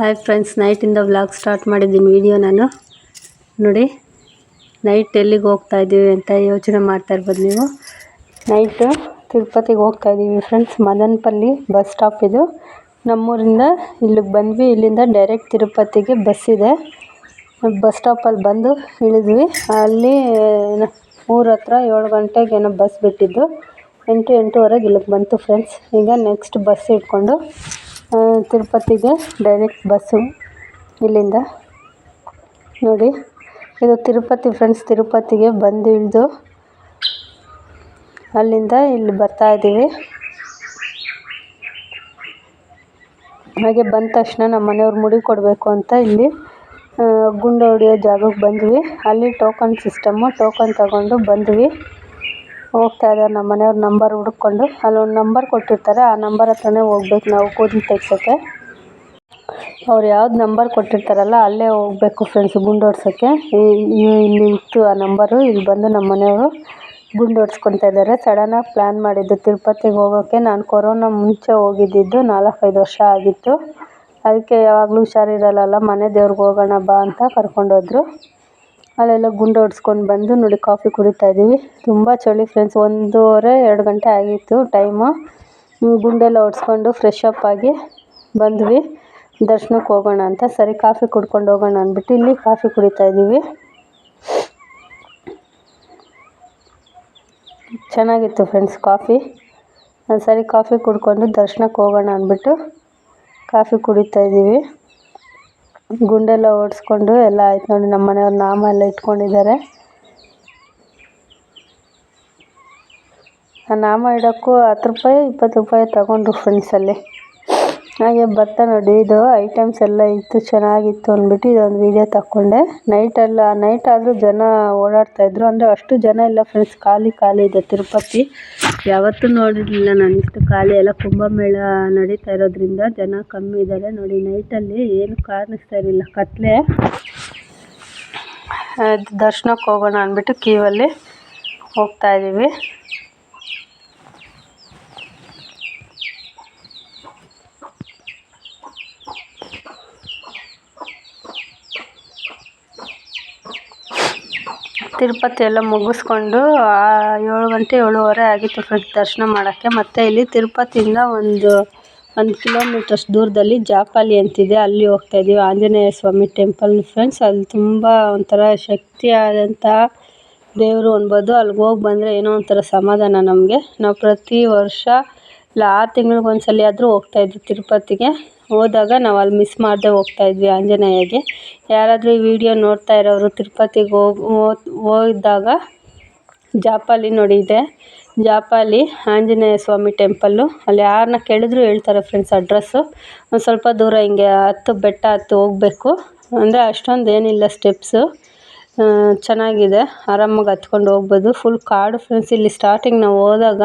Hi friends ನೈಟಿಂದ vlog start ಮಾಡಿದ್ದೀನಿ. Video ನಾನು. ನೋಡಿ ನೈಟ್ ಎಲ್ಲಿಗೆ ಹೋಗ್ತಾ ಇದ್ದೀವಿ ಅಂತ ಯೋಚನೆ ಮಾಡ್ತಾ ಇರ್ಬೋದು ನೀವು. ನೈಟು ತಿರುಪತಿಗೆ ಹೋಗ್ತಾ ಇದ್ದೀವಿ ಫ್ರೆಂಡ್ಸ್ ಮದನಪಲ್ಲಿ ಬಸ್ ಸ್ಟಾಪ್ ಇದು. ನಮ್ಮೂರಿಂದ ಇಲ್ಲಿಗೆ ಬಂದ್ವಿ. ಇಲ್ಲಿಂದ ಡೈರೆಕ್ಟ್ ತಿರುಪತಿಗೆ ಬಸ್ ಇದೆ. ಬಸ್ ಸ್ಟಾಪಲ್ಲಿ ಬಂದು ಇಳಿದ್ವಿ. ಅಲ್ಲಿ ಊರ ಹತ್ರ ಏಳು ಗಂಟೆಗೆ ಏನೋ ಬಸ್ ಬಿಟ್ಟಿದ್ದು. ಎಂಟು, ಎಂಟೂವರೆಗೆ ಇಲ್ಲಿಗೆ ಬಂತು ಫ್ರೆಂಡ್ಸ್ ಈಗ ನೆಕ್ಸ್ಟ್ ಬಸ್ ಇಟ್ಕೊಂಡು ತಿರುಪತಿಗೆ ಡೈರೆಕ್ಟ್ ಬಸ್ಸು ಇಲ್ಲಿಂದ. ನೋಡಿ, ಇದು ತಿರುಪತಿ ಫ್ರೆಂಡ್ಸ್ ತಿರುಪತಿಗೆ ಬಂದು ಇಳಿದು ಅಲ್ಲಿಂದ ಇಲ್ಲಿ ಬರ್ತಾ ಇದ್ದೀವಿ. ಹಾಗೆ ಬಂದ ತಕ್ಷಣ ನಮ್ಮ ಮನೆಯವ್ರು ಮುಡಿ ಕೊಡಬೇಕು ಅಂತ ಇಲ್ಲಿ ಗುಂಡು ಹೊಡಿಯೋ ಜಾಗಕ್ಕೆ ಬಂದ್ವಿ. ಅಲ್ಲಿ ಟೋಕನ್ ಸಿಸ್ಟಮ್ಮು ಟೋಕನ್ ತಗೊಂಡು ಬಂದ್ವಿ. ಹೋಗ್ತಾ ಇದ್ದಾರೆ. ನಮ್ಮ ಮನೆಯವ್ರ ನಂಬರ್ ಹುಡ್ಕೊಂಡು ಅಲ್ಲೊಂದು ನಂಬರ್ ಕೊಟ್ಟಿರ್ತಾರೆ. ಆ ನಂಬರ್ ಹತ್ರನೇ ಹೋಗ್ಬೇಕು ನಾವು ಕೂದಲು ತೆಗ್ಸೋಕ್ಕೆ ಅವ್ರು ಯಾವ್ದು ನಂಬರ್ ಕೊಟ್ಟಿರ್ತಾರಲ್ಲ, ಅಲ್ಲೇ ಹೋಗ್ಬೇಕು ಫ್ರೆಂಡ್ಸ್ ಗುಂಡೋಡ್ಸೋಕ್ಕೆ ಇಲ್ಲಿ ಇತ್ತು ಆ ನಂಬರು ಇಲ್ಲಿ ಬಂದು ನಮ್ಮ ಮನೆಯವರು ಗುಂಡೋಡ್ಸ್ಕೊತಾ ಇದ್ದಾರೆ. ಸಡನ್ನಾಗಿ ಪ್ಲ್ಯಾನ್ ಮಾಡಿದ್ದು ತಿರುಪತಿಗೆ ಹೋಗೋಕ್ಕೆ ನಾನು ಕೊರೋನಾ ಮುಂಚೆ ಹೋಗಿದ್ದಿದ್ದು ನಾಲ್ಕೈದು ವರ್ಷ ಆಗಿತ್ತು. ಅದಕ್ಕೆ ಯಾವಾಗಲೂ ಹುಷಾರಿರಲ್ಲ ಮನೆ ದೇವ್ರಿಗೆ ಹೋಗೋಣ ಬಾ ಅಂತ ಕರ್ಕೊಂಡೋದ್ರು ಅಲ್ಲೆಲ್ಲ ಗುಂಡು ಹೊಡ್ಸ್ಕೊಂಡು ಬಂದು ನೋಡಿ ಕಾಫಿ ಕುಡಿತಾ ಇದ್ದೀವಿ. ತುಂಬ ಚಳಿ ಫ್ರೆಂಡ್ಸ್ ಒಂದೂವರೆ, ಎರಡು ಗಂಟೆ ಆಗಿತ್ತು ಟೈಮು ಗುಂಡೆಲ್ಲ ಹೊಡ್ಸ್ಕೊಂಡು ಫ್ರೆಶ್ ಅಪ್ ಆಗಿ ಬಂದ್ವಿ. ದರ್ಶನಕ್ಕೆ ಹೋಗೋಣ ಅಂತ. ಸರಿ, ಕಾಫಿ ಕುಡ್ಕೊಂಡು ಹೋಗೋಣ ಅಂದ್ಬಿಟ್ಟು ಇಲ್ಲಿ ಕಾಫಿ ಕುಡಿತಾ ಇದ್ದೀವಿ. ಚೆನ್ನಾಗಿತ್ತು ಫ್ರೆಂಡ್ಸ್ ಕಾಫಿ. ಸರಿ ಕಾಫಿ ಕುಡ್ಕೊಂಡು ದರ್ಶನಕ್ಕೆ ಹೋಗೋಣ ಅಂದ್ಬಿಟ್ಟು ಕಾಫಿ ಕುಡಿತಾ ಇದ್ದೀವಿ. ಗುಂಡೆಲ್ಲ ಓಡಿಸ್ಕೊಂಡು ಎಲ್ಲ ಆಯ್ತು ನೋಡಿ, ನಮ್ಮ ಮನೆಯವ್ರ ನಾಮ ಎಲ್ಲ ಇಟ್ಕೊಂಡಿದ್ದಾರೆ. ಆ ನಾಮ ಇಡೋಕ್ಕೂ ಹತ್ತು ರೂಪಾಯಿ, ಇಪ್ಪತ್ತು ರೂಪಾಯಿ ತಗೊಂಡ್ರು ಫ್ರೆಂಡ್ಸಲ್ಲಿ ಹಾಗೆ ಭತ್ತ ನೋಡಿ, ಇದು ಐಟಮ್ಸ್ ಎಲ್ಲ ಇತ್ತು, ಚೆನ್ನಾಗಿತ್ತು ಅಂದ್ಬಿಟ್ಟು ಇದೊಂದು ವೀಡಿಯೋ ನೈಟ್ ನೈಟೆಲ್ಲ ನೈಟ್ ಆದರೂ ಜನ ಓಡಾಡ್ತಾ ಇದ್ರು. ಅಂದರೆ ಅಷ್ಟು ಜನ ಇಲ್ಲ ಫ್ರೆಂಡ್ಸ್ ಖಾಲಿ ಖಾಲಿ ಇದೆ ತಿರುಪತಿ. ಯಾವತ್ತೂ ನೋಡಿರಲಿಲ್ಲ ನಾನು ಇಷ್ಟು ಖಾಲಿ. ಎಲ್ಲ ಕುಂಭಮೇಳ ನಡೀತಾ ಇರೋದ್ರಿಂದ ಜನ ಕಮ್ಮಿ ಇದ್ದಾರೆ. ನೋಡಿ ನೈಟಲ್ಲಿ ಏನು ಕಾಣಿಸ್ತಾ ಇರಲಿಲ್ಲ. ಕತ್ಲೆ. ದರ್ಶನಕ್ಕೆ ಹೋಗೋಣ ಅಂದ್ಬಿಟ್ಟು ಕ್ಯೂವಲ್ಲಿ ಹೋಗ್ತಾ ಇದ್ದೀವಿ. ತಿರುಪತಿ ಎಲ್ಲ ಮುಗಿಸ್ಕೊಂಡು ಏಳು ಗಂಟೆ ಏಳುವರೆ ಆಗಿತ್ತು ಫ್ರೆಂಡ್ಸ್ ದರ್ಶನ ಮಾಡೋಕ್ಕೆ ಮತ್ತು ಇಲ್ಲಿ ತಿರುಪತಿಯಿಂದ ಒಂದು ಒಂದು ಕಿಲೋಮೀಟರ್ಸ್ ದೂರದಲ್ಲಿ ಜಾಪಾಲಿ ಅಂತಿದೆ. ಅಲ್ಲಿ ಹೋಗ್ತಾ ಇದ್ದೀವಿ. ಆಂಜನೇಯ ಸ್ವಾಮಿ ಟೆಂಪಲ್ ಫ್ರೆಂಡ್ಸ್ ಅಲ್ಲಿ ತುಂಬ ಒಂಥರ ಶಕ್ತಿಯಾದಂಥ ದೇವರು ಅನ್ಬೋದು. ಅಲ್ಲಿಗೆ ಹೋಗಿ ಬಂದರೆ ಏನೋ ಒಂಥರ ಸಮಾಧಾನ ನಮಗೆ. ನಾವು ಪ್ರತಿ ವರ್ಷ, ಇಲ್ಲ ಆರು ತಿಂಗ್ಳಿಗೆ ಸಲ ಆದರೂ ಹೋಗ್ತಾಯಿದ್ವಿ ತಿರುಪತಿಗೆ. ಹೋದಾಗ ನಾವು ಅಲ್ಲಿ ಮಿಸ್ ಮಾಡದೆ ಹೋಗ್ತಾಯಿದ್ವಿ ಆಂಜನೇಯಗೆ. ಯಾರಾದರೂ ಈ ವಿಡಿಯೋ ನೋಡ್ತಾ ಇರೋರು ತಿರುಪತಿಗೆ ಹೋಗಿ ಹೋದಾಗ ಜಾಪಾಲಿ ನೋಡಿ ಇದೆ. ಜಾಪಾಲಿ ಆಂಜನೇಯ ಸ್ವಾಮಿ ಟೆಂಪಲ್ಲು ಅಲ್ಲಿ ಯಾರನ್ನ ಕೇಳಿದ್ರು ಹೇಳ್ತಾರೆ ಫ್ರೆಂಡ್ಸ್ ಅಡ್ರೆಸ್ಸು ಒಂದು ಸ್ವಲ್ಪ ದೂರ ಹಿಂಗೆ ಹತ್ತು ಬೆಟ್ಟ ಹತ್ತಿ ಹೋಗ್ಬೇಕು. ಅಂದರೆ ಅಷ್ಟೊಂದು ಏನಿಲ್ಲ ಸ್ಟೆಪ್ಸು ಚೆನ್ನಾಗಿದೆ. ಆರಾಮಾಗಿ ಹತ್ಕೊಂಡು ಹೋಗ್ಬೋದು. ಫುಲ್ ಕಾಡು ಫ್ರೆಂಡ್ಸ್ ಇಲ್ಲಿ ಸ್ಟಾರ್ಟಿಂಗ್ ನಾವು ಹೋದಾಗ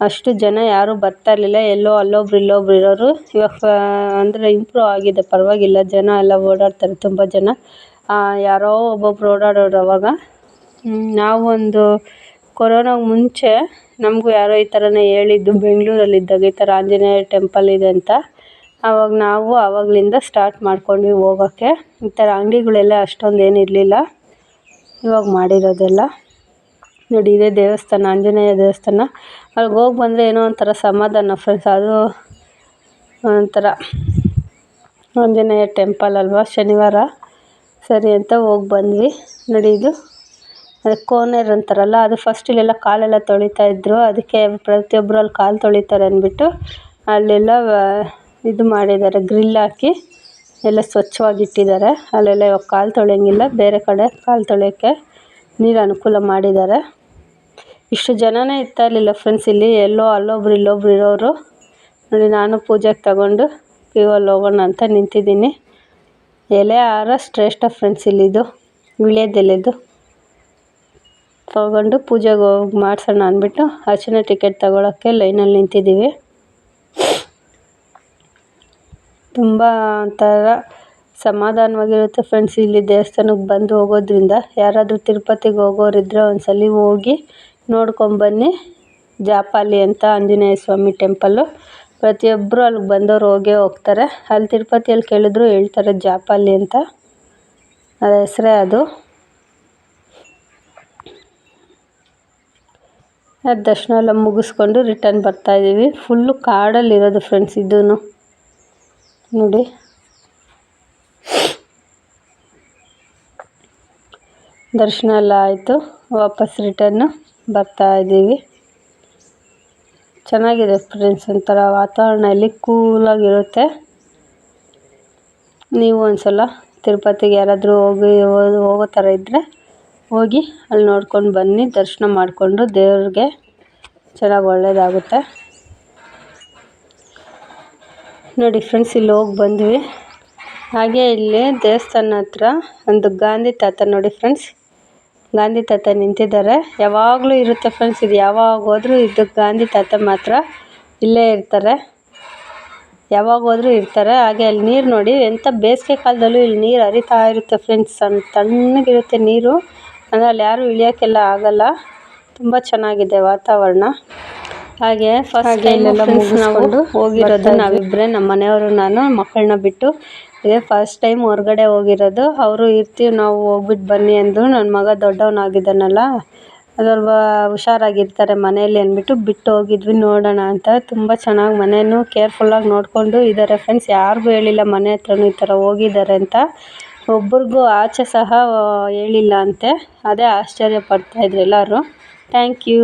ಅಷ್ಟು ಜನ ಯಾರೂ ಬರ್ತಾ ಇರಲಿಲ್ಲ. ಎಲ್ಲೋ ಅಲ್ಲೊಬ್ರು ಇಲ್ಲೊಬ್ರು ಇರೋರು. ಇವಾಗ ಅಂದರೆ ಇಂಪ್ರೂವ್ ಆಗಿದೆ. ಪರವಾಗಿಲ್ಲ. ಜನ ಎಲ್ಲ ಓಡಾಡ್ತಾರೆ, ತುಂಬ ಜನ. ಯಾರೋ ಒಬ್ಬೊಬ್ರು ಓಡಾಡೋರು ಅವಾಗ. ನಾವೊಂದು ಕೊರೋನಾಗೆ ಮುಂಚೆ ನಮಗೂ ಯಾರೋ ಈ ಥರನೇ ಹೇಳಿದ್ದು. ಬೆಂಗಳೂರಲ್ಲಿದ್ದಾಗ ಈ ಥರ ಆಂಜನೇಯ ಟೆಂಪಲ್ ಇದೆ ಅಂತ. ಆವಾಗ ನಾವು ಆವಾಗಲಿಂದ ಸ್ಟಾರ್ಟ್ ಮಾಡ್ಕೊಂಡ್ವಿ ಹೋಗೋಕ್ಕೆ. ಈ ಥರ ಅಂಗಡಿಗಳೆಲ್ಲ ಅಷ್ಟೊಂದು ಏನಿರಲಿಲ್ಲ ಇವಾಗ ಮಾಡಿರೋದೆಲ್ಲ. ನೋಡಿ, ಇದೇ ದೇವಸ್ಥಾನ, ಆಂಜನೇಯ ದೇವಸ್ಥಾನ. ಅಲ್ಲಿಗೆ ಹೋಗಿ ಬಂದರೆ ಏನೋ ಒಂಥರ ಸಮಾಧಾನ ಫ್ರೆಂಡ್ಸ್ ಅದು ಒಂಥರ ಆಂಜನೇಯ ಟೆಂಪಲ್ ಅಲ್ವಾ, ಶನಿವಾರ. ಸರಿ ಅಂತ ಹೋಗಿ ಬಂದ್ವಿ. ನೋಡಿ ಇದು ಕೋನೇರ್ ಅಂತಾರಲ್ಲ, ಅದು ಫಸ್ಟ್ ಇಲ್ಲೆಲ್ಲ ಕಾಲೆಲ್ಲ ತೊಳಿತಾ ಇದ್ದರು ಅದಕ್ಕೆ ಪ್ರತಿಯೊಬ್ಬರು ಅಲ್ಲಿ ಕಾಲು ತೊಳಿತಾರೆ ಅಂದ್ಬಿಟ್ಟು ಅಲ್ಲೆಲ್ಲ ಇದು ಮಾಡಿದ್ದಾರೆ ಗ್ರಿಲ್ ಹಾಕಿ ಎಲ್ಲ ಸ್ವಚ್ಛವಾಗಿ ಇಟ್ಟಿದ್ದಾರೆ. ಅಲ್ಲೆಲ್ಲ ಇವಾಗ ಕಾಲು ತೊಳೆಯಂಗಿಲ್ಲ, ಬೇರೆ ಕಡೆ ಕಾಲು ತೊಳೆಯೋಕ್ಕೆ ನೀರು ಅನುಕೂಲ ಮಾಡಿದ್ದಾರೆ. ಇಷ್ಟು ಜನನೇ ಇರ್ತಾ ಇರಲಿಲ್ಲ ಫ್ರೆಂಡ್ಸ್ ಇಲ್ಲಿ, ಎಲ್ಲೋ ಅಲ್ಲೊಬ್ರು ಇಲ್ಲೊಬ್ರು ಇರೋರು. ನೋಡಿ ನಾನು ಪೂಜೆಗೆ ತಗೊಂಡು ಕ್ಯೂವಲ್ಲಿ ಹೋಗೋಣ ಅಂತ ನಿಂತಿದ್ದೀನಿ. ಎಲೆ ಹಾರ ಶ್ರೇಷ್ಠ ಫ್ರೆಂಡ್ಸ್ ಇಲ್ಲಿದು, ವೀಳ್ಯದೆಲೆದು. ತಗೊಂಡು ಪೂಜೆಗೆ ಹೋಗಿ ಮಾಡಿಸೋಣ ಅಂದ್ಬಿಟ್ಟು ಅರ್ಚನೆ ಟಿಕೆಟ್ ತಗೊಳ್ಳೋಕ್ಕೆ ಲೈನಲ್ಲಿ ನಿಂತಿದ್ದೀವಿ. ತುಂಬ ಒಂಥರ ಸಮಾಧಾನವಾಗಿರುತ್ತೆ ಫ್ರೆಂಡ್ಸ್ ಇಲ್ಲಿ ದೇವಸ್ಥಾನಕ್ಕೆ ಬಂದು ಹೋಗೋದ್ರಿಂದ. ಯಾರಾದರೂ ತಿರುಪತಿಗೆ ಹೋಗೋರಿದ್ರೆ ಒಂದ್ಸಲ ಹೋಗಿ ನೋಡ್ಕೊಂಬನ್ನಿ ಜಾಪಾಲಿ ಅಂತ ಆಂಜನೇಯ ಸ್ವಾಮಿ ಟೆಂಪಲ್ಲು ಪ್ರತಿಯೊಬ್ಬರು ಅಲ್ಲಿಗೆ ಬಂದವರು ಹೋಗೇ ಹೋಗ್ತಾರೆ. ಅಲ್ಲಿ ತಿರುಪತಿಯಲ್ಲಿ ಕೇಳಿದ್ರು ಹೇಳ್ತಾರೆ ಜಾಪಾಲಿ ಅಂತ. ಅದ್ರ ಹೆಸರೇ ಅದು. ದರ್ಶನ ಎಲ್ಲ ಮುಗಿಸ್ಕೊಂಡು ರಿಟರ್ನ್ ಬರ್ತಾಯಿದ್ದೀವಿ ಫುಲ್ಲು ಕಾಡಲ್ಲಿರೋದು ಫ್ರೆಂಡ್ಸ್ ಇದೂ ನೋಡಿ. ದರ್ಶನ ಎಲ್ಲ ಆಯಿತು. ವಾಪಸ್ ರಿಟರ್ನು ಬರ್ತಾಯಿದ್ದೀವಿ ಚೆನ್ನಾಗಿದೆ ಫ್ರೆಂಡ್ಸ್ ಒಂಥರ ವಾತಾವರಣ ಇಲ್ಲಿ ಕೂಲಾಗಿರುತ್ತೆ ನೀವು ಒಂದು ಸಲ ತಿರುಪತಿಗೆ ಯಾರಾದರೂ ಹೋಗಿ ಹೋಗೋ ಥರ ಇದ್ದರೆ ಹೋಗಿ ಅಲ್ಲಿ ನೋಡ್ಕೊಂಡು ಬನ್ನಿ, ದರ್ಶನ ಮಾಡಿಕೊಂಡು ದೇವ್ರಿಗೆ ಚೆನ್ನಾಗಿ ಒಳ್ಳೆಯದಾಗುತ್ತೆ ನೋಡಿ ಫ್ರೆಂಡ್ಸ್ ಇಲ್ಲಿ ಹೋಗಿ ಬಂದ್ವಿ. ಹಾಗೆ ಇಲ್ಲಿ ದೇವಸ್ಥಾನ ಹತ್ರ ಒಂದು ಗಾಂಧಿ ತಾತ ನೋಡಿ ಫ್ರೆಂಡ್ಸ್ ಗಾಂಧಿ ತಾತ ನಿಂತಿದ್ದಾರೆ. ಯಾವಾಗಲೂ ಇರುತ್ತೆ ಫ್ರೆಂಡ್ಸ್ ಇದು ಯಾವಾಗ ಹೋದರೂ ಇದು ಗಾಂಧಿ ತಾತ ಮಾತ್ರ ಇಲ್ಲೇ ಇರ್ತಾರೆ. ಯಾವಾಗ ಹೋದರೂ ಇರ್ತಾರೆ. ಹಾಗೆ ಅಲ್ಲಿ ನೀರು ನೋಡಿ ಎಂಥ ಬೇಸಿಗೆ ಕಾಲದಲ್ಲೂ ಇಲ್ಲಿ ನೀರು ಹರಿತಾ ಇರುತ್ತೆ ಫ್ರೆಂಡ್ಸ್ ಸಣ್ಣ ತಣ್ಣಗಿರುತ್ತೆ ನೀರು. ಅಂದರೆ ಅಲ್ಲಿ ಯಾರೂ ಇಳಿಯೋಕ್ಕೆಲ್ಲ ಆಗಲ್ಲ. ತುಂಬ ಚೆನ್ನಾಗಿದೆ ವಾತಾವರಣ. ಹಾಗೆ ಫಸ್ಟ್ ಟೈಮ್ ಫ್ರೆಂಡ್ಸ್ ಮುಗಿಸ್ಕೊಂಡು ಹೋಗಿರೋದು ನಾವಿಬ್ಬರೇ ನಮ್ಮ ಮನೆಯವರು ನಾನು ಮಕ್ಕಳನ್ನ ಬಿಟ್ಟು. ಇದೇ ಫಸ್ಟ್ ಟೈಮ್ ಹೊರಗಡೆ ಹೋಗಿರೋದು. ಅವರು ಇರ್ತೀವಿ ನಾವು ಹೋಗ್ಬಿಟ್ಟು ಬನ್ನಿ ಅಂದರು. ನನ್ನ ಮಗ ದೊಡ್ಡವನಾಗಿದ್ದಾನಲ್ಲ ಅದಲ್ವ ಹುಷಾರಾಗಿರ್ತಾರೆ ಮನೆಯಲ್ಲಿ ಅಂದ್ಬಿಟ್ಟು ಬಿಟ್ಟು ಹೋಗಿದ್ವಿ ನೋಡೋಣ ಅಂತ. ತುಂಬ ಚೆನ್ನಾಗಿ ಮನೆಯೂ ಕೇರ್ಫುಲ್ಲಾಗಿ ನೋಡಿಕೊಂಡು ಇದ್ದಾರೆ ಫ್ರೆಂಡ್ಸ್ ಯಾರಿಗೂ ಹೇಳಿಲ್ಲ ಮನೆ ಹತ್ರನೂ ಈ ಥರ ಹೋಗಿದ್ದಾರೆ ಅಂತ. ಒಬ್ರಿಗೂ ಆಚೆ ಸಹ ಹೇಳಿಲ್ಲ ಅಂತೆ. ಅದೇ ಆಶ್ಚರ್ಯ ಪಡ್ತಾಯಿದ್ರು ಎಲ್ಲರೂ. Thank you